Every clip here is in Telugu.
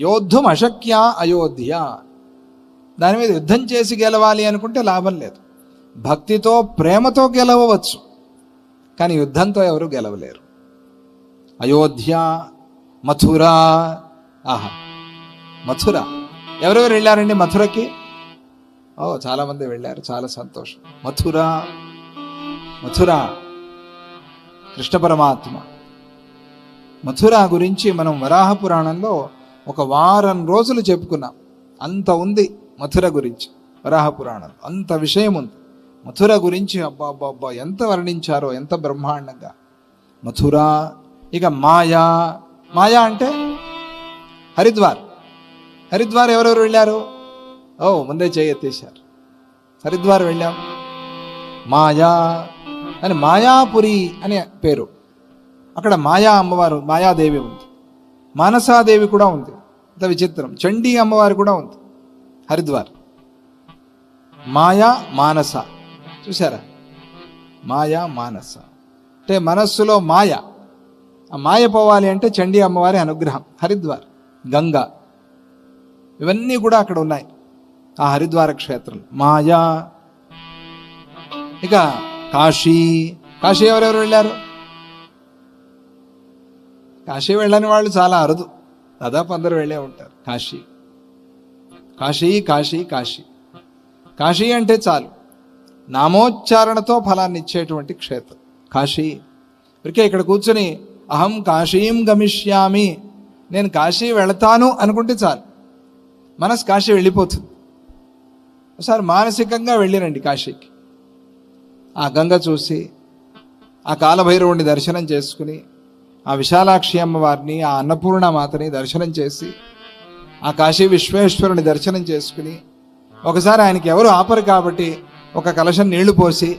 యోద్ధం అశక్య అయోధ్య. దాని మీద యుద్ధం చేసి గెలవాలి అనుకుంటే లాభం లేదు. భక్తితో ప్రేమతో గెలవవచ్చు. కానీ యుద్ధంతో ఎవరు గెలవలేరు. అయోధ్య మథుర ఆహా మథుర. ఎవరెవరు వెళ్ళారండి మథురకి? ఓ చాలామంది వెళ్ళారు. చాలా సంతోషం. మథుర మథుర కృష్ణ పరమాత్మ. మథుర గురించి మనం వరాహ పురాణంలో ఒక వారం రోజులు చెప్పుకున్నాం. అంత ఉంది మథుర గురించి వరాహపురాణం అంత విషయం ఉంది. మథుర గురించి అబ్బా అబ్బా అబ్బా ఎంత వర్ణించారో ఎంత బ్రహ్మాండంగా. మథుర ఇక మాయా. మాయా అంటే? హరిద్వార్. హరిద్వార్ ఎవరెవరు వెళ్ళారు? ఓ ముందే చేయెత్తేశారు హరిద్వార్ వెళ్ళాం. మాయా అని మాయాపురి అనే పేరు. అక్కడ మాయా అమ్మవారు మాయాదేవి ఉంది. మానసాదేవి కూడా ఉంది. ఇంత విచిత్రం. చండీ అమ్మవారు కూడా ఉంది. హరిద్వార్. మాయా మానస. చూసారా మాయా మానస. అంటే మనస్సులో మాయ. ఆ మాయ పోవాలి అంటే చండీ అమ్మవారి అనుగ్రహం. హరిద్వార్. గంగా. ఇవన్నీ కూడా అక్కడ ఉన్నాయి. ఆ హరిద్వార క్షేత్రం. మాయా. ఇక కాశీ. కాశీ ఎవరెవరు వెళ్ళారు? కాశీ వెళ్ళని వాళ్ళు చాలా అరుదు. దాదాపు అందరూ వెళ్ళే ఉంటారు. కాశీ. కాశీ కాశీ కాశీ. కాశీ అంటే చాలు. నామోచ్చారణతో ఫలాన్ని ఇచ్చేటువంటి క్షేత్రం. కాశీ. ఇరికే ఇక్కడ కూర్చొని అహం కాశీం గమిష్యామి. నేను కాశీ వెళతాను అనుకుంటే చాలు. మనసు కాశీ వెళ్ళిపోతుంది. ఒకసారి మానసికంగా వెళ్ళినండి కాశీకి. ఆ గంగ చూసి ఆ కాలభైరవుని దర్శనం చేసుకుని ఆ విశాలాక్షి అమ్మవారిని ఆ అన్నపూర్ణ మాతని దర్శనం చేసి ఆ కాశీ విశ్వేశ్వరుని దర్శనం చేసుకుని ఒకసారి ఆయనకి ఎవరు ఆపరు కాబట్టి ఒక కలశం నీళ్ళు పోసి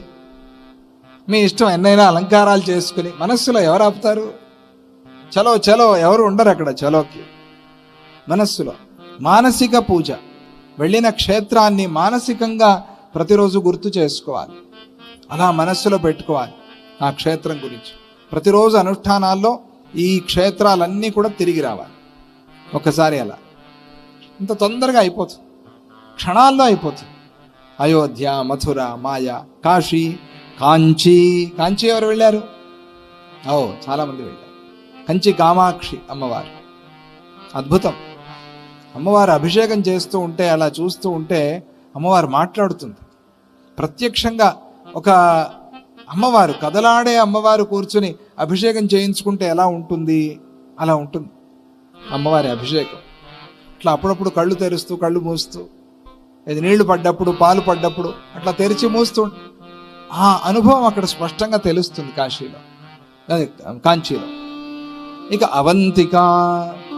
మీ ఇష్టం ఎన్నైనా అలంకారాలు చేసుకుని మనస్సులో ఎవరు ఆపుతారు? చలో చలో ఎవరు ఉండరు అక్కడ చలోకి. మనస్సులో మానసిక పూజ. వెళ్ళిన క్షేత్రాన్ని మానసికంగా ప్రతిరోజు గుర్తు చేసుకోవాలి. అలా మనస్సులో పెట్టుకోవాలి ఆ క్షేత్రం గురించి. ప్రతిరోజు అనుష్ఠానాల్లో ఈ క్షేత్రాలన్నీ కూడా తిరిగి రావాలి. ఒకసారి అలా. ఇంత తొందరగా అయిపోతుంది. క్షణాల్లో అయిపోతుంది. అయోధ్య మథుర మాయ కాశీ కాంచీ. కాంచీ ఎవరు వెళ్ళారు? ఓ చాలామంది వెళ్ళారు. కంచి కామాక్షి అమ్మవారు. అద్భుతం. అమ్మవారు అభిషేకం చేస్తూ ఉంటే అలా చూస్తూ ఉంటే అమ్మవారు మాట్లాడుతుంది. ప్రత్యక్షంగా ఒక అమ్మవారు కదలాడే అమ్మవారు కూర్చుని అభిషేకం చేయించుకుంటే ఎలా ఉంటుంది? అలా ఉంటుంది. అమ్మవారి అభిషేకం. అట్లా అప్పుడప్పుడు కళ్ళు తెరుస్తూ కళ్ళు మూస్తూ ఇది నీళ్ళు పడ్డప్పుడు పాలు పడ్డప్పుడు అట్లా తెరిచి మూస్తూ ఆ అనుభవం అక్కడ స్పష్టంగా తెలుస్తుంది కాశీలో. అదే కాంచీలో. ఇక అవంతిక.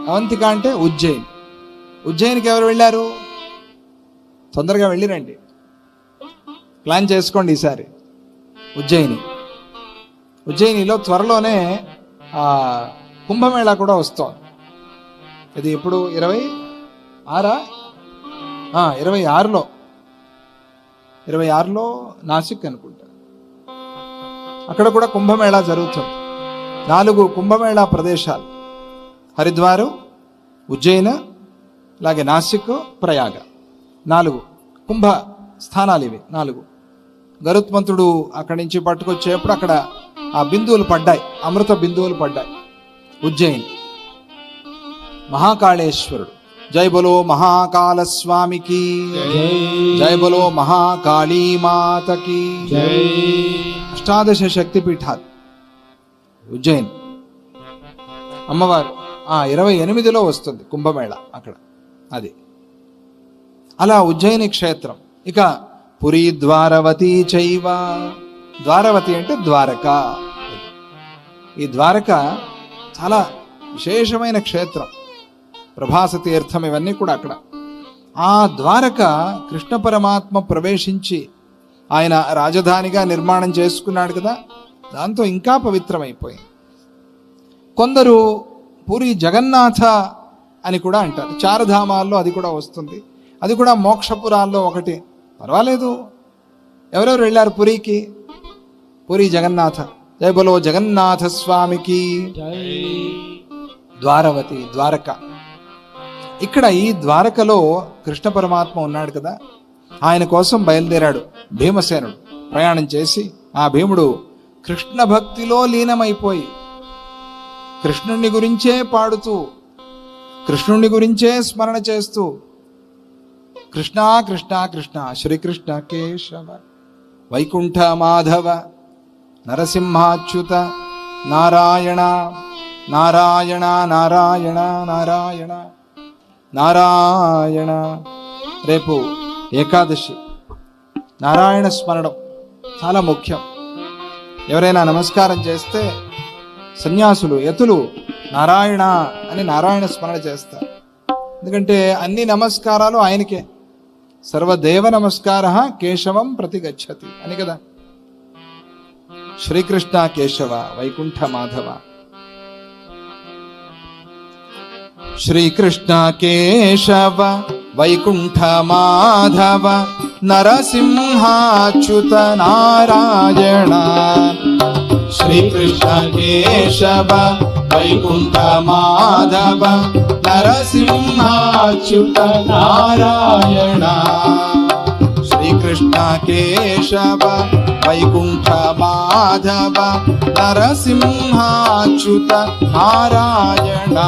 అవంతిక అంటే ఉజ్జయిన్. ఉజ్జయిన్కి ఎవరు వెళ్ళారు? తొందరగా వెళ్ళిరండి. ప్లాన్ చేసుకోండి ఈసారి. ఉజ్జయిని. ఉజ్జయినిలో త్వరలోనే కుంభమేళా కూడా వస్తోంది. ఇది ఎప్పుడు? ఇరవై ఆరా? ఆ, ఇరవై ఆరులో. ఇరవై ఆరులో నాసిక్ అనుకుంటా. అక్కడ కూడా కుంభమేళా జరుగుతుంది. నాలుగు కుంభమేళా ప్రదేశాలు. హరిద్వారు ఉజ్జయిన్ అలాగే నాసిక్ ప్రయాగ. నాలుగు కుంభ స్థానాలు ఇవి. నాలుగు. గరుత్మంతుడు అక్కడి నుంచి పట్టుకొచ్చేప్పుడు అక్కడ ఆ బిందువులు పడ్డాయి. అమృత బిందువులు పడ్డాయి. ఉజ్జయిన్. మహాకాళేశ్వరుడు. జై బలో మహాకాళ స్వామికి జై బలో మహాకాళీ మాతకి అష్టాదశ శక్తి పీఠాలు ఉజ్జయిన్. అమ్మవారు. ఆ ఇరవై ఎనిమిదిలో వస్తుంది కుంభమేళ అక్కడ. అది. అలా ఉజ్జయిని క్షేత్రం. ఇక పురి ద్వారవతి చైవ. ద్వారవతి అంటే ద్వారక. ఈ ద్వారక చాలా విశేషమైన క్షేత్రం. ప్రభాస తీర్థం ఇవన్నీ కూడా అక్కడ. ఆ ద్వారక కృష్ణ పరమాత్మ ప్రవేశించి ఆయన రాజధానిగా నిర్మాణం చేసుకున్నాడు కదా దాంతో ఇంకా పవిత్రమైపోయింది కొందరు పూరి జగన్నాథ అని కూడా అంటారు. చారధామాల్లో అది కూడా వస్తుంది. అది కూడా మోక్షపురాల్లో ఒకటి. పర్వాలేదు. ఎవరెవరు వెళ్ళారు పురికి? పూరి జగన్నాథ. జయ బలో జగన్నాథ స్వామికి. ద్వారవతి ద్వారక. ఇక్కడ ఈ ద్వారకలో కృష్ణ పరమాత్మ ఉన్నాడు కదా. ఆయన కోసం బయలుదేరాడు భీమసేనుడు. ప్రయాణం చేసి ఆ భీముడు కృష్ణ భక్తిలో లీనమైపోయి కృష్ణుణ్ణి గురించే పాడుతూ కృష్ణుణ్ణి గురించే స్మరణ చేస్తూ కృష్ణ కృష్ణ కృష్ణ శ్రీకృష్ణ కేశవ వైకుంఠ మాధవ నరసింహాచ్యుత నారాయణ నారాయణ నారాయణ నారాయణ నారాయణ. రేపు ఏకాదశి. నారాయణ స్మరణం చాలా ముఖ్యం. ఎవరైనా నమస్కారం చేస్తే సన్యాసులు యతులు నారాయణ అని నారాయణ స్మరణ చేస్తారు. ఎందుకంటే అన్ని నమస్కారాలు ఆయనకే. సర్వదేవ నమస్కార కేశవం ప్రతి గచ్చతి అని కదా? శ్రీకృష్ణ కేశవ వైకుంఠ మాధవ. శ్రీకృష్ణ కేశవ వైకుంఠ మాధవ నరసింహాచ్యుత నారాయణ. శ్రీకృష్ణ కేశవ వైకుంఠ మాధవ నరసింహాచ్యుత నారాయణ. శ్రీకృష్ణ కేశవ వైకుంఠ మాధవ నరసింహాచ్యుత నారాయణ.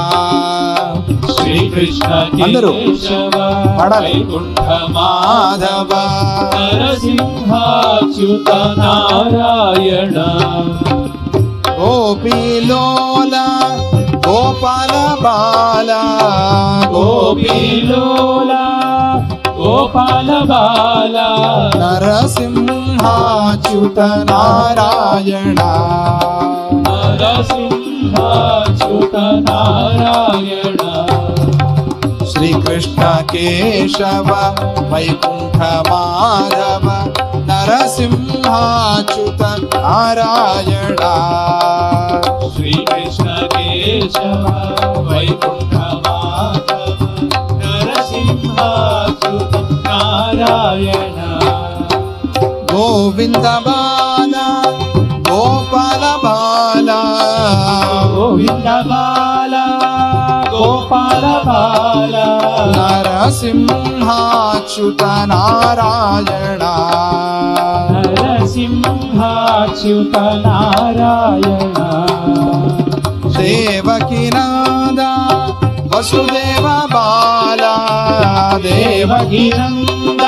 శ్రీకృష్ణ అందరూ పాడాలి. వైకుంఠ మాధవ నరసింహాచ్యుత నారాయణ. గోపీలోల గోపాల బాల. గోపీలోల గోపాల బాల. నరసింహాచ్యుత నారాయణ. నరసింహాచ్యుత నారాయణ. శ్రీకృష్ణ కేశవ వైకుంఠ మాధవ. నరసింహాచ్యుత నారాయణ. శ్రీకృష్ణ కేశవ వైకుంఠ నారాయణ గోవింద బాల గోపాల బాల. గోవింద బాల గోపాల బాల. నరసింహాచ్యుత నారాయణ. నరసింహాచ్యుత నారాయణ. దేవకినాద వసుదేవ బాల. దేవ దేవగినంద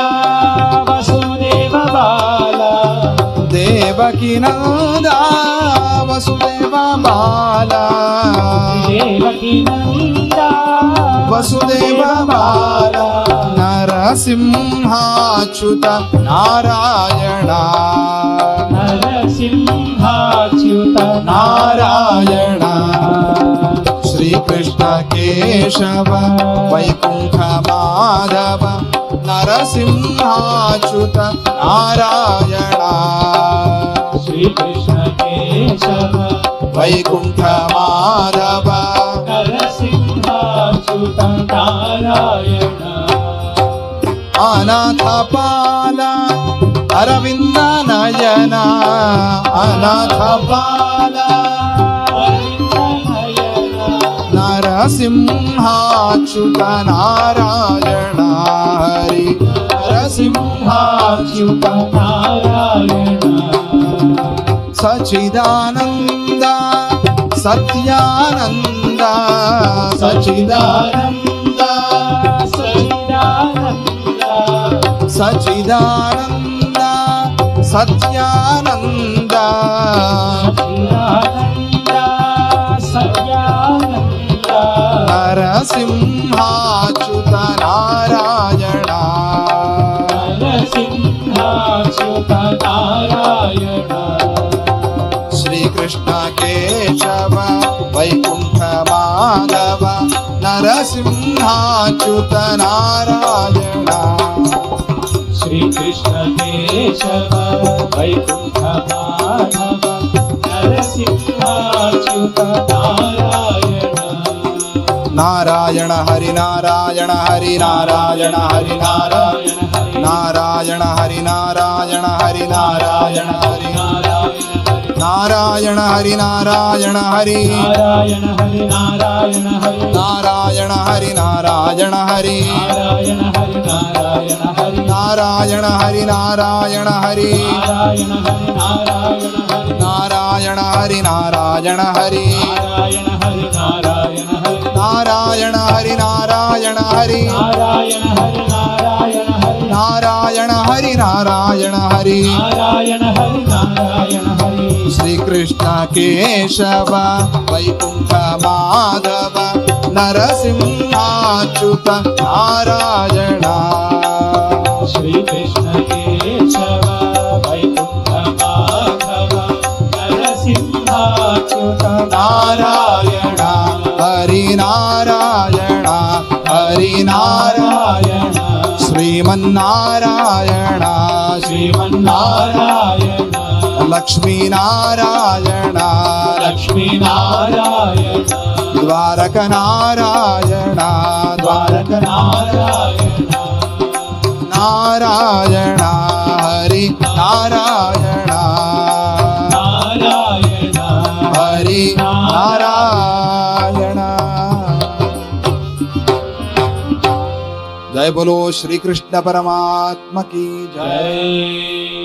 దేవకినాద వసుదేవ బాల దేవగినంద వసుదేవ బాల నరసింహాచ్యుత నారాయణ. నరసింహాచ్యుత నారాయణ. శ్రీకృష్ణ కేశవ వైకుంఠ మాధవ నరసింహాచ్యుత నారాయణ. శ్రీకృష్ణ కేశవ వైకుంఠ మాధవ. నరసింహాచ్యుత నారాయణ అనాథ పాల అరవింద నయన. అనాథ పాల నరసింహాచ్యుత నారాయణ హరి నరసింహాచ్యుత నారాయణ సచిదానంద సత్యానంద. సచిదానంద సచిదానంద సత్యానంద. నరసింహాచ్యుత నారాయణ నరసింహాచ్యుత నారాయణ మాధవ నరసింహాచ్యుత నారాయణ శ్రీకృష్ణ కేశవ వైకుంఠ మాధవ నరసింహాచ్యుత నారాయణ నారాయణ హరి నారాయణ హరి నారాయణ హరి నారాయణ నారాయణ హరి నారాయణ హరి నారాయణ హరి నారాయణ హరి నారాయణ హరి నారాయణ హరి నారాయణ హరి నారాయణ హరి నారాయణ హరి నారాయణ హరి నారాయణ హరి నారాయణ హరి నారాయణ హరి నారాయణ హరి నారాయణ హరి నారాయణ హరి నారాయణ హరి నారాయణ హరి నారాయణ హరి. నారాయణ హరి నారాయణ హరి. శ్రీకృష్ణ కేశవ వైకుంఠ మాధవ నరసింహాచ్యుత నారాయణ. శ్రీకృష్ణ కేశవ వైకుంఠ మాధవ నరసింహాచ్యుత నారాయణ హరి నారాయణ. ഹരിനാരായണ ശ്രീമന്നാരായണ ശ്രീമന്നാരായണ ലക്ഷ്മീനാരായണ ലക്ഷ്മീനാരായണ ദ്വാരകനാരായണ ദ്വാരകനാരായണ നാരായണ ഹരി നാരായണ നാരായണ ഹരി നാരായണ जय बोलो श्री कृष्ण परमात्मा की जय।